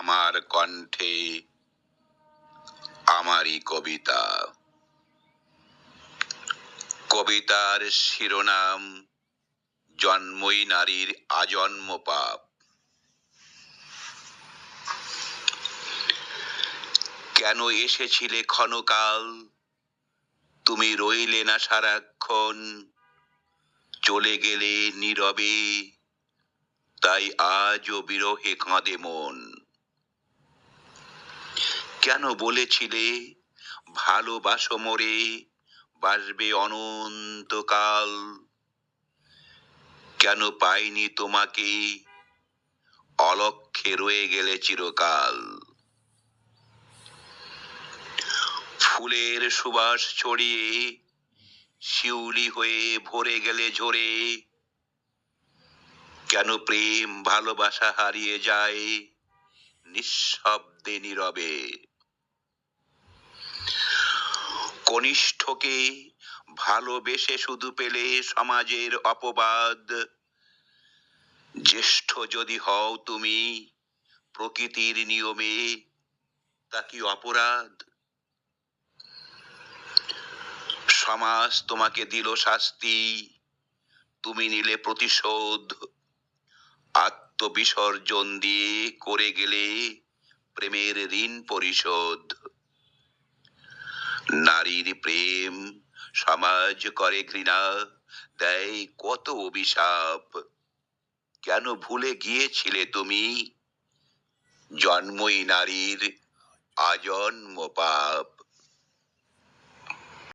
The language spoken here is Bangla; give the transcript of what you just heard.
আমার কণ্ঠে আমারই কবিতা। কবিতার শিরোনাম, জন্মই নারীর আজন্ম পাপ। কেন এসেছিলে ক্ষণকাল? তুমি রইলে না সারাক্ষণ। চলে গেলে নীরবে। তাই আজও বিরহে কাঁদে মন। কেন বলেছিলে, ভালোবাসো মোরে বাসবে অনন্তকাল? কেন পাইনি তোমাকে, অলক্ষে রয়ে গেলে চিরকাল? ফুলের সুবাস ছড়িয়ে শিউলি হয়ে ভরে গেলে ঝরে। কেন প্রেম ভালোবাসা হারিয়ে যায় নিঃশব্দে নীরবে? কনিষ্ঠকে ভালোবেসে শুধু পেলে সমাজের অপবাদ। জ্যেষ্ঠ যদি হও তুমি প্রকৃতির নিয়মে, তা কি অপরাধ? সমাজ তোমাকে দিল শাস্তি, তুমি নিলে প্রতিশোধ। আত্মবিসর্জন দিয়ে করে গেলে প্রেমের ঋণ পরিশোধ। নারীর প্রেম সমাজ করে ঘৃণা, দেয় কত অভিশাপ। কেন ভুলে গিয়েছিলে তুমি? জন্মই নারীর আজন্ম পাপ।